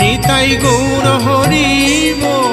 Nitai Gour Hari বল